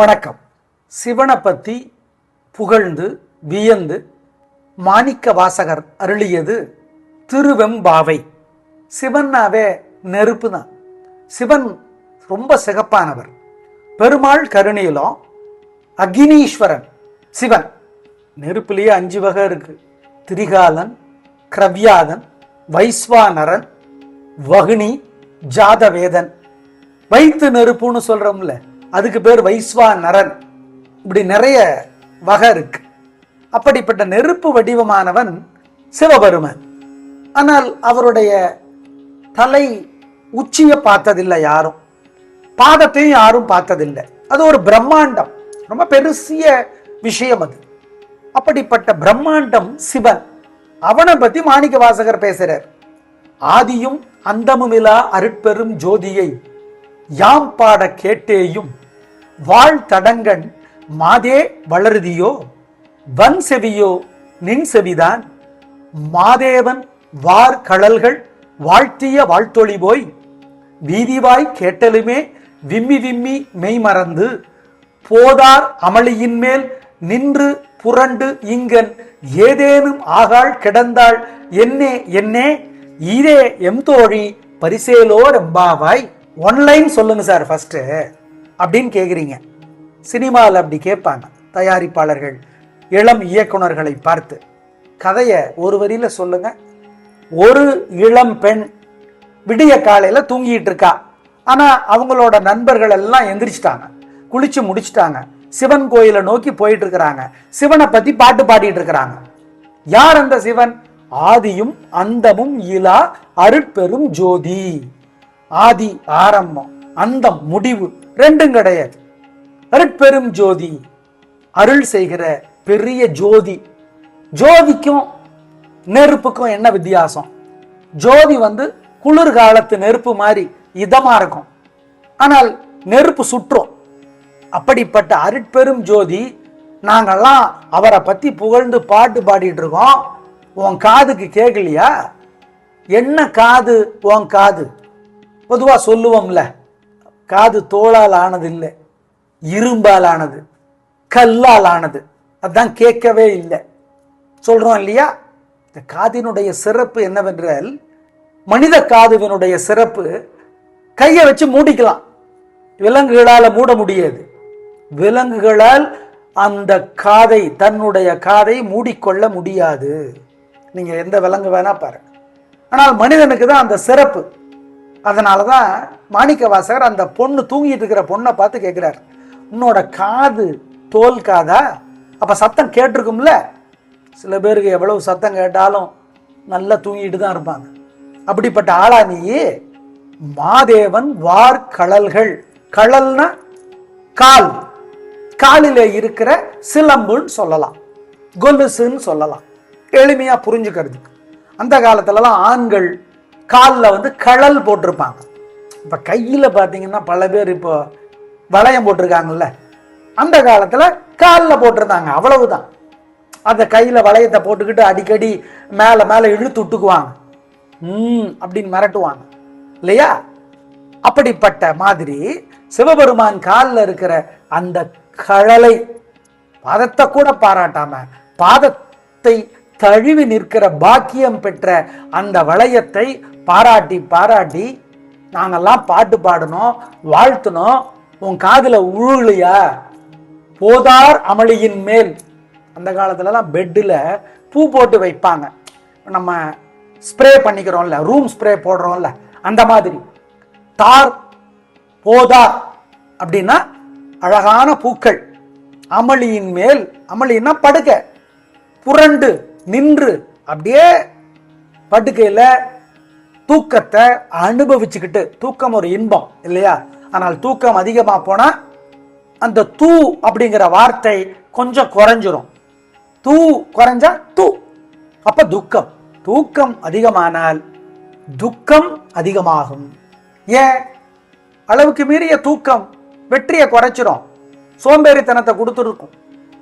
வணக்கம். சிவனை பற்றி புகழ்ந்து வியந்து மாணிக்க வாசகர் அருளியது திருவெம்பாவை. சிவன்னாவே நெருப்பு தான் சிவன் ரொம்ப சிகப்பானவர். பெருமாள் கருணையிலும் அக்னீஸ்வரன் சிவன். நெருப்புலேயே அஞ்சு வகை இருக்கு. திரிகாலன் கிரவ்யாதன் வைஸ்வானரன் வகுனி ஜாதவேதன். வைத்து நெருப்புன்னு சொல்கிறோம்ல அதுக்கு பேர் வைஸ்வா நரன். இப்படி நிறைய வகை இருக்கு. அப்படிப்பட்ட நெருப்பு வடிவமானவன் சிவபெருமன். ஆனால் அவருடைய தலை உச்சியை பார்த்ததில்லை யாரும். பாதத்தையும் யாரும் பார்த்ததில்லை. அது ஒரு பிரம்மாண்டம். ரொம்ப பெருசிய விஷயம் அது. அப்படிப்பட்ட பிரம்மாண்டம் சிவன். அவனை பத்தி மாணிக்க வாசகர் பேசுறார். ஆதியும் அந்தமுமிலா அருட்பெரும் ஜோதியை யாம் பாட கேட்டேயும் வாழ் தடங்கண் மாதே வளருதியோ? வன் செவியோ நின் செவிதான் மாதேவன் வார் கடல்கள் வாழ்த்திய வாழ்த்தொளி போய் வீதிவாய் கேட்டலுமே விம்மி விம்மி மெய்மறந்து போதார் அமளியின் மேல் நின்று புரண்டு இங்கன் ஏதேனும் ஆகாள் கிடந்தாள் என்னே என்னே? ஈரே எம் தோழி பரிசேலோ ரெம்பாவாய் ஒன்லைன் சொல்லுங்க சார் ஃபஸ்ட்டு அப்படின்னு கேட்குறீங்க சினிமாவில் அப்படி கேட்பாங்க. தயாரிப்பாளர்கள் இளம் இயக்குனர்களை பார்த்து. கதையை ஒரு வரியில சொல்லுங்கள் ஒரு இளம் பெண் விடிய காலையில் தூங்கிட்டு இருக்கா. ஆனால் அவங்களோட நண்பர்கள் எல்லாம் எந்திரிச்சிட்டாங்க. குளிச்சு முடிச்சிட்டாங்க. சிவன் கோயிலை நோக்கி போயிட்டு இருக்கிறாங்க. சிவனை பற்றி பாட்டு பாடிட்டு இருக்கிறாங்க. யார் அந்த சிவன்? ஆதியும் அந்தமும் இலா அருட்பெரும் ஜோதி. ஆதி ஆரம்பம் அந்தம் முடிவு. ரெண்டும் கிடையாது. அருட்பெரும் ஜோதி அருள் செய்கிற பெரிய ஜோதி. ஜோதிக்கும் நெருப்புக்கும் என்ன வித்தியாசம்? ஜோதி வந்து குளிர்காலத்து நெருப்பு மாதிரி இதமா இருக்கும். ஆனால் நெருப்பு சுற்றும். அப்படிப்பட்ட அருட்பெரும் ஜோதி நாங்கெல்லாம் அவரை பத்தி புகழ்ந்து பாட்டு பாடிட்டு இருக்கோம். உன் காதுக்கு கேட்கலையா என்ன காது உன் காது? பொதுவா சொல்லுவோம்ல. காது தோளால் ஆனது இல்லை இரும்பால் ஆனது கல்லால் ஆனது. அதான் கேட்கவே இல்லை. சொல்றோம் இல்லையா? இந்த காதினுடைய சிறப்பு என்னவென்றால் மனித காதுவினுடைய சிறப்பு கையை வச்சு மூடிக்கலாம். விலங்குகளால் மூட முடியாது. விலங்குகளால் அந்த காதை தன்னுடைய காதை மூடிக்கொள்ள முடியாது. நீங்க எந்த விலங்கு வேணா பாருங்க. ஆனால் மனிதனுக்கு தான் அந்த சிறப்பு. அதனால தான் மாணிக்க வாசகர் அந்த பொண்ணு தூங்கிட்டு இருக்கிற பொண்ணை பார்த்து கேட்குறார். உன்னோட காது தோல் காதா? அப்போ சத்தம் கேட்டிருக்கும்ல? சில பேருக்கு எவ்வளவு சத்தம் கேட்டாலும் நல்லா தூங்கிட்டு தான் இருப்பாங்க. அப்படிப்பட்ட ஆளா நீ? மாதேவன் வார் கழல்கள். கழல்னா கால். காலில் இருக்கிற சிலம்புன்னு சொல்லலாம். கொலுசுன்னு சொல்லலாம். எளிமையாக புரிஞ்சுக்கிறதுக்கு. அந்த காலத்துலலாம் ஆண்கள் காலில் வந்து கழல் போட்டிருப்பாங்க. இப்போ கையில் பார்த்தீங்கன்னா பல பேர் இப்போ வளையம் போட்டிருக்காங்கல்ல. அந்த காலத்தில் காலில் போட்டிருந்தாங்க. அவ்வளவுதான். அந்த கையில் வளையத்தை போட்டுக்கிட்டு அடிக்கடி மேலே மேலே இழுத்து விட்டுக்குவாங்க. ம் அப்படின்னு மிரட்டுவாங்க. இல்லையா? அப்படிப்பட்ட மாதிரி சிவபெருமான் காலில் இருக்கிற அந்த கழலை பாதத்தை கூட பாராட்டாம பாதத்தை தழுவி நிற்கிற பாக்கியம் பெற்ற அந்த வளையத்தை பாராட்டி பாராட்டி நாங்கெல்லாம் பாட்டு பாடணும் வாழ்த்தணும். உன் காதில் உழுலையா போதார் அமளியின் மேல். அந்த காலத்துலலாம் பெட்டில் பூ போட்டு வைப்பாங்க. நம்ம ஸ்ப்ரே பண்ணிக்கிறோம்ல ரூம் ஸ்ப்ரே போடுறோம்ல அந்த மாதிரி. தார் போதார் அப்படின்னா அழகான பூக்கள். அமளியின் மேல் அமளின்னா படுக்க. புரண்டு. நின்று அப்படியே படுக்கையில் தூக்கத்தை அனுபவிச்சுக்கிட்டு தூக்கம் ஒரு இன்பம் இல்லையா? ஆனால் தூக்கம் அதிகமாக போனால் அந்த தூ அப்படிங்கிற வார்த்தை கொஞ்சம் குறைஞ்சிரும். தூ குறைஞ்சா தூ. அப்போ துக்கம். தூக்கம் அதிகமானால் துக்கம் அதிகமாகும். ஏன்? அளவுக்கு மீறிய தூக்கம் வெற்றியை குறைச்சிரும். சோம்பேறித்தனத்தை கொடுத்துருக்கும்.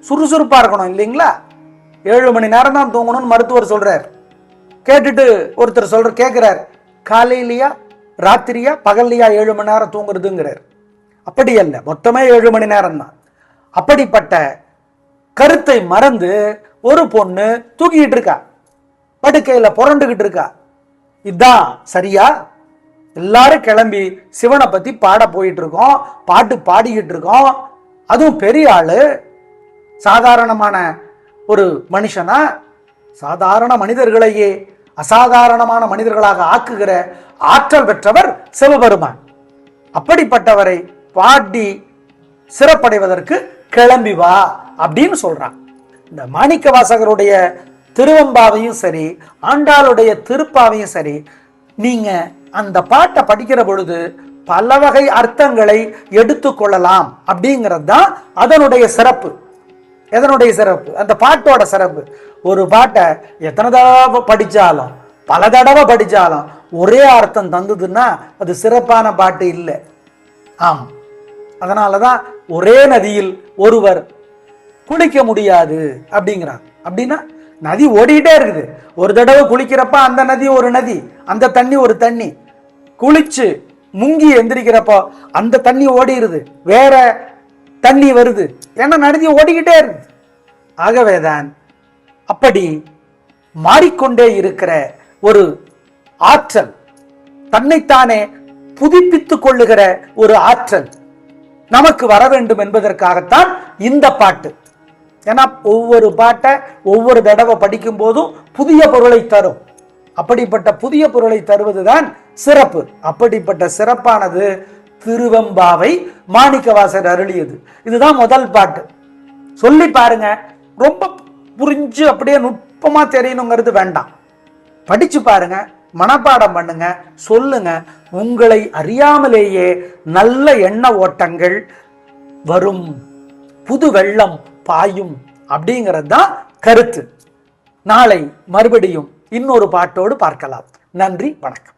சுறுசுறுப்பாக இருக்கணும் இல்லைங்களா? ஏழு மணி நேரம் தான் தூங்கணும்னு மருத்துவர் சொல்றார். கேட்டுட்டு ஒருத்தர் சொல்ற கேட்கிறார் காலையிலையா ராத்திரியா பகல்லையா ஏழு மணி நேரம் தூங்குறதுங்கிறார். அப்படி அல்ல மொத்தமே ஏழு மணி நேரம் தான். அப்படிப்பட்ட கருத்தை மறந்து ஒரு பொண்ணு தூக்கிட்டு இருக்கா. படுக்கையில புரண்டுகிட்டு இருக்கா. இதான் சரியா? எல்லாரும் கிளம்பி சிவனை பத்தி பாட போயிட்டு இருக்கோம் பாட்டு பாடிக்கிட்டு இருக்கோம். அதுவும் பெரிய ஆளு. சாதாரணமான ஒரு மனுஷனா சாதாரண மனிதர்களையே அசாதாரணமான மனிதர்களாக ஆக்குகிற ஆற்றல் பெற்றவர் சிவபெருமான். அப்படிப்பட்டவரை பாடி சிறப்படைவதற்கு கிளம்பி வா அப்படின்னு சொல்றான். இந்த மாணிக்க வாசகருடைய திருவம்பாவையும் சரி ஆண்டாளுடைய திருப்பாவையும் சரி நீங்க அந்த பாட்டை படிக்கிற பொழுது பல வகை அர்த்தங்களை எடுத்துக்கொள்ளலாம் அப்படிங்கிறது தான் அதனுடைய சிறப்பு. எதனுடைய சிறப்பு? அந்த பாட்டோட சிறப்பு. ஒரு பாட்டை எத்தனை தடவை படித்தாலும் பல தடவை படித்தாலும் ஒரே அர்த்தம் தந்ததுன்னா அது சிறப்பான பாட்டு இல்லை. ஆம். அதனால தான் ஒரே நதியில் ஒருவர் குளிக்க முடியாது அப்படிங்கிறாங்க அப்படின்னா நதி ஓடிக்கிட்டே இருக்குது. ஒரு தடவை குளிக்கிறப்ப அந்த நதி ஒரு நதி அந்த தண்ணி ஒரு தண்ணி. குளிச்சு முங்கி எந்திரிக்கிறப்போ அந்த தண்ணி ஓடிடுது வேற தண்ணி வருது. ஏன்னா நதி ஓடிக்கிட்டே இருக்கு. ஆகவேதான் அப்படி மாறிக்கொண்டே இருக்கிற ஒரு ஆற்றல் தன்னைத்தானே புதுப்பித்துக் கொள்ளுகிற ஒரு ஆற்றல் நமக்கு வர வேண்டும் என்பதற்காகத்தான் இந்த பாட்டு. ஏன்னா ஒவ்வொரு பாட்டை ஒவ்வொரு தடவை படிக்கும் போதும் புதிய பொருளை தரும். அப்படிப்பட்ட புதிய பொருளை தருவதுதான் சிறப்பு. அப்படிப்பட்ட சிறப்பானது திருவெம்பாவை மாணிக்கவாசர் அருளியது. இதுதான் முதல் பாட்டு. சொல்லி பாருங்க. ரொம்ப புரிஞ்சு அப்படியே நுட்பமா தெரியணுங்கிறது வேண்டாம். படிச்சு பாருங்க. மனப்பாடம் பண்ணுங்க. சொல்லுங்க. உங்களை அறியாமலேயே நல்ல எண்ண ஓட்டங்கள் வரும். புது வெள்ளம் பாயும் அப்படிங்கிறது தான் கருத்து. நாளை மறுபடியும் இன்னொரு பாட்டோடு பார்க்கலாம். நன்றி வணக்கம்.